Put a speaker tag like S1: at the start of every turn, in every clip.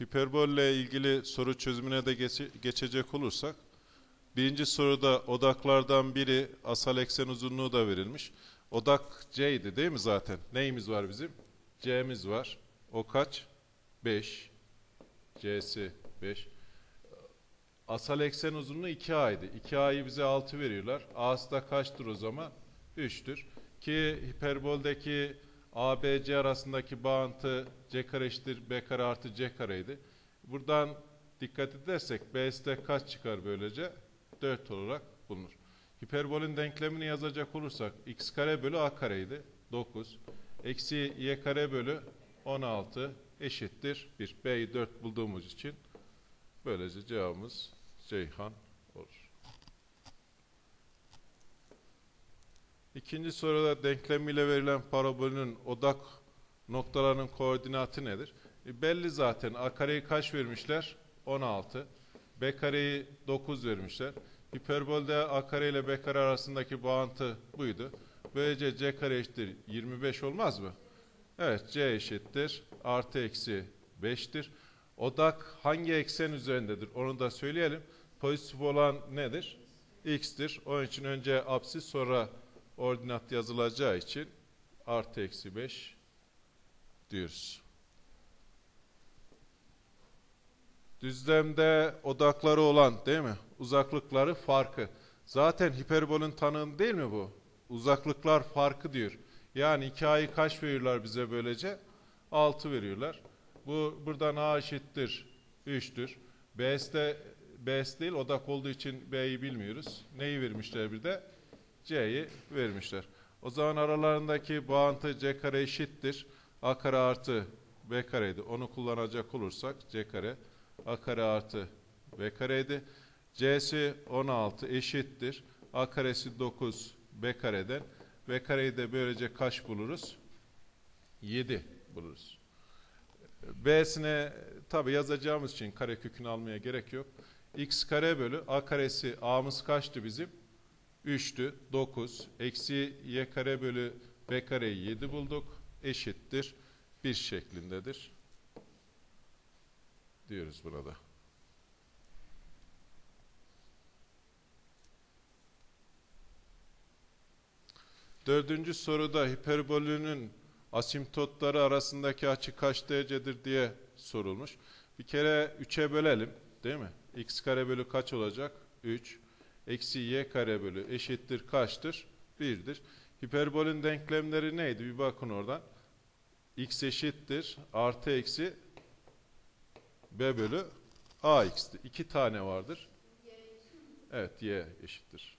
S1: hiperbolle ilgili soru çözümüne de geçe- geçecek olursak, birinci soruda odaklardan biri asal eksen uzunluğu da verilmiş. Odak C'ydi değil mi zaten? Neyimiz var bizim? C'miz var. O kaç? 5. C'si 5. Asal eksen uzunluğu 2A'ydı. 2A'yı bize 6 veriyorlar. A'sı da kaçtır o zaman? 3'tür. Ki hiperboldeki ABC arasındaki bağıntı C kare eşittir B kare artı C kareydi. Buradan dikkat edersek B'si de kaç çıkar böylece? 4 olarak bulunur. Hiperbolün denklemini yazacak olursak x kare bölü a kareydi. 9. Eksi y kare bölü 16 eşittir 1. B'yi 4 bulduğumuz için böylece cevabımız Ceyhan olur. İkinci soruda denklemiyle verilen parabolün odak noktalarının koordinatı nedir? E, belli zaten. A kareyi kaç vermişler? 16. B kareyi 9 vermişler. Hiperbolde A kare ile B kare arasındaki bağıntı buydu. Böylece C kare eşittir 25 olmaz mı? Evet C eşittir. Artı eksi 5'tir. Odak hangi eksen üzerindedir? Onu da söyleyelim. Pozitif olan nedir? X'tir. Onun için önce apsis sonra ordinat yazılacağı için artı eksi 5 diyoruz. Düzlemde odakları olan değil mi? Uzaklıkları farkı. Zaten hiperbolün tanımı değil mi bu? Uzaklıklar farkı diyor. Yani 2a'yı kaç veriyorlar bize böylece? 6 veriyorlar. Bu buradan a eşittir 3'tür. B'de B's değil odak olduğu için B'yi bilmiyoruz. Neyi vermişler bir de? C'yi vermişler. O zaman aralarındaki bağıntı C kare eşittir. A kare artı B kareydi. Onu kullanacak olursak C kare A kare artı B kareydi. C'si 16 eşittir. A karesi 9 B kareden. B kareyi de böylece kaç buluruz? 7 buluruz. B'sine tabi yazacağımız için kare kökünü almaya gerek yok. X kare bölü A karesi A'mız kaçtı bizim? 3'tü. 9. Eksi Y kare bölü B kareyi 7 bulduk. Eşittir. 1 şeklindedir. Diyoruz burada. Dördüncü soruda hiperbolünün asimptotları arasındaki açı kaç derecedir diye sorulmuş. Bir kere 3'e bölelim değil mi? x kare bölü kaç olacak? 3. Eksi y kare bölü eşittir kaçtır? 1'dir. Hiperbolün denklemleri neydi? Bir bakın oradan. x eşittir artı eksi b bölü ax'ti. İki tane vardır. Evet y eşittir.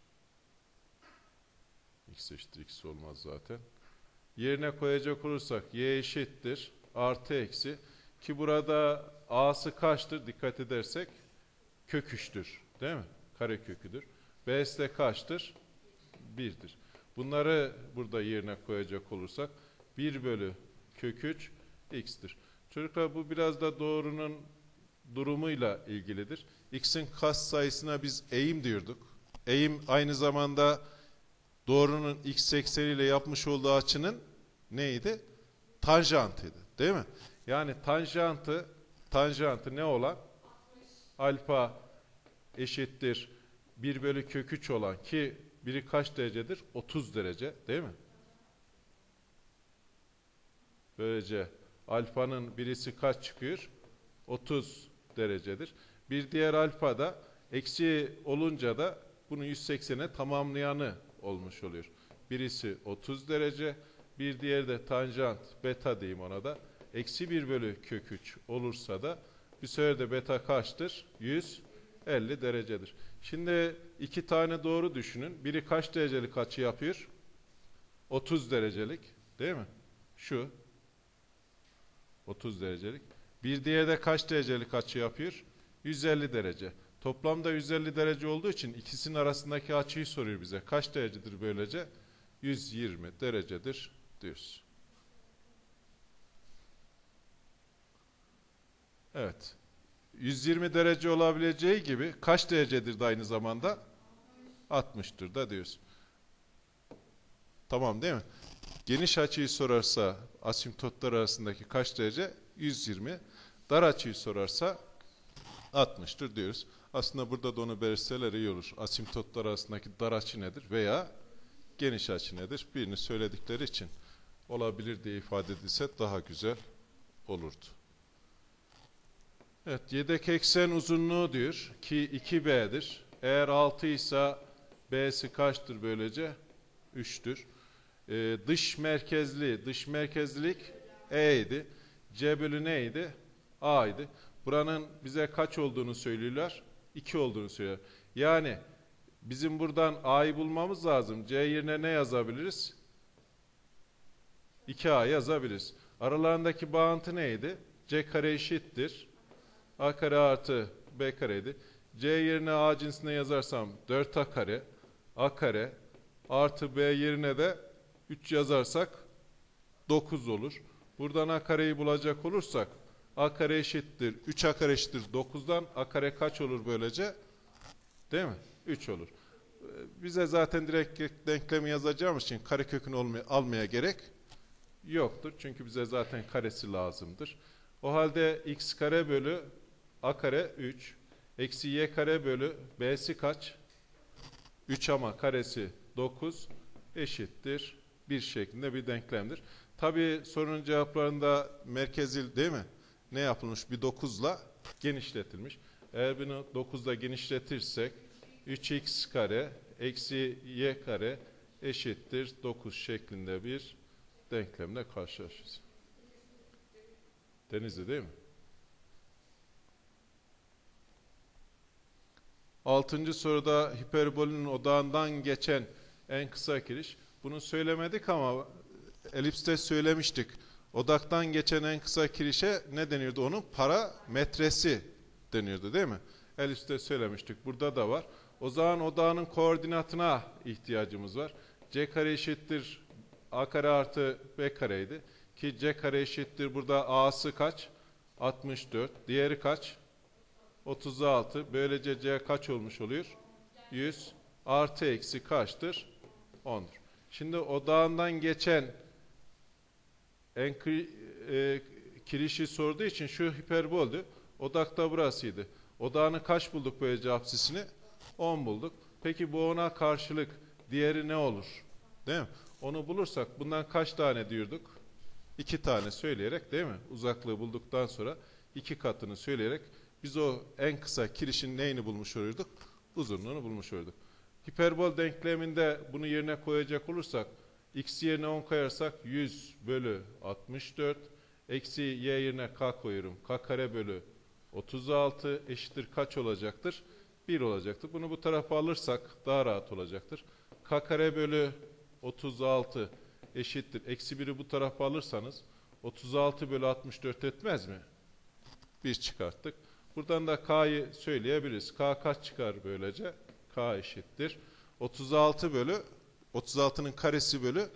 S1: x eşittir x olmaz zaten. Yerine koyacak olursak y eşittir artı eksi ki burada a'sı kaçtır dikkat edersek kök 3'tür değil mi? Kare köküdür. B'si de kaçtır? 1'dir. Bunları burada yerine koyacak olursak 1 bölü kök 3 x'tir. Çocuklar bu biraz da doğrunun durumuyla ilgilidir. X'in kas sayısına biz eğim diyorduk. Eğim aynı zamanda doğrunun x ekseniyle yapmış olduğu açının neydi? Tanjantıydı. Değil mi? Yani tanjantı tanjantı ne olan? Alfa eşittir 1 bölü kök 3 olan ki biri kaç derecedir? 30 derece değil mi? Böylece alfanın birisi kaç çıkıyor? 30 derecedir. Bir diğer alfa da eksi olunca da bunu 180'e tamamlayanı olmuş oluyor. Birisi 30 derece, bir diğeri de tanjant beta diyeyim ona da. Eksi 1 bölü kök 3 olursa da bir sefer de beta kaçtır? 150 derecedir. Şimdi iki tane doğru düşünün. Biri kaç derecelik açı yapıyor? 30 derecelik değil mi? Şu 30 derecelik. Bir diğeri de kaç derecelik açı yapıyor? 150 derece. Toplamda 150 derece olduğu için ikisinin arasındaki açıyı soruyor bize. Kaç derecedir böylece? 120 derecedir diyoruz. Evet. 120 derece olabileceği gibi kaç derecedir de aynı zamanda? 60'tır da diyoruz. Tamam değil mi? Geniş açıyı sorarsa asimptotlar arasındaki kaç derece? 120. Dar açıyı sorarsa 60'tır diyoruz. Aslında burada da onu belirseler iyi olur. Asimptotlar arasındaki dar açı nedir veya geniş açı nedir? Birini söyledikleri için olabilir diye ifade edilse daha güzel olurdu. Evet, yedek eksen uzunluğu diyor ki 2B'dir. Eğer 6 ise B'si kaçtır böylece? 3'tür. Ee, dış merkezli, dış merkezlilik E idi. C bölü neydi? A idi. Buranın bize kaç olduğunu söylüyorlar? 2 olduğunu söylüyor. Yani bizim buradan A'yı bulmamız lazım. C yerine ne yazabiliriz? 2A yazabiliriz. Aralarındaki bağıntı neydi? C kare eşittir. A kare artı B kareydi. C yerine A cinsine yazarsam 4A kare, A kare artı B yerine de 3 yazarsak 9 olur. Buradan A kareyi bulacak olursak A kare eşittir. 3A kare eşittir 9'dan A kare kaç olur böylece? Değil mi? 3 olur. Bize zaten direkt denklemi yazacağımız için kare kökünü olmaya, almaya gerek yoktur. Çünkü bize zaten karesi lazımdır. O halde x kare bölü a kare 3 eksi y kare bölü b'si kaç? 3 ama karesi 9 eşittir 1 şeklinde bir denklemdir. Tabi sorunun cevaplarında merkezil değil mi? Ne yapılmış? Bir 9'la genişletilmiş. Eğer bunu 9'la genişletirsek 3x kare eksi y kare eşittir 9 şeklinde bir denklemle karşılaşırız. Denizli değil mi? Altıncı soruda hiperbolün odağından geçen en kısa giriş. Bunu söylemedik ama elipste söylemiştik. Odaktan geçen en kısa kirişe ne deniyordu onun? Parametresi deniyordu değil mi? Elipste söylemiştik. Burada da var. O zaman odağının koordinatına ihtiyacımız var. C kare eşittir A kare artı B kareydi. Ki C kare eşittir burada A'sı kaç? 64. Diğeri kaç? 36. Böylece C kaç olmuş oluyor? 100. Artı eksi kaçtır? 10'dur. Şimdi odağından geçen en kri, e, kirişi sorduğu için şu hiperboldü. Odakta burasıydı. Odağını kaç bulduk böylece apsisini? 10 bulduk. Peki bu ona karşılık diğeri ne olur? Değil mi? Onu bulursak bundan kaç tane diyorduk? İki tane söyleyerek değil mi? Uzaklığı bulduktan sonra iki katını söyleyerek biz o en kısa kirişin neyini bulmuş oluyorduk? Uzunluğunu bulmuş oluyorduk. Hiperbol denkleminde bunu yerine koyacak olursak x yerine 10 koyarsak 100 bölü 64 eksi y yerine k koyuyorum. k kare bölü 36 eşittir kaç olacaktır? 1 olacaktır. Bunu bu tarafa alırsak daha rahat olacaktır. k kare bölü 36 eşittir. Eksi 1'i bu tarafa alırsanız 36 bölü 64 etmez mi? 1 çıkarttık. Buradan da k'yı söyleyebiliriz. k kaç çıkar böylece? k eşittir. 36 bölü 36'nın karesi bölü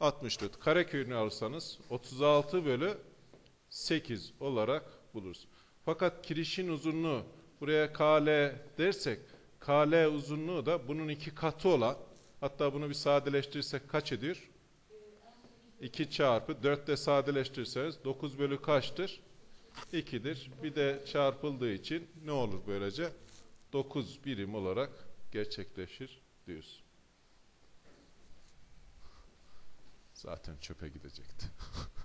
S1: 64. Karekökünü alırsanız 36 bölü 8 olarak buluruz. Fakat kirişin uzunluğu buraya KL dersek KL uzunluğu da bunun iki katı olan hatta bunu bir sadeleştirirsek kaç ediyor? 2 çarpı 4 de sadeleştirirseniz 9 bölü kaçtır? 2'dir. Bir de çarpıldığı için ne olur böylece? 9 birim olarak gerçekleşir diyoruz. Zaten çöpe gidecekti.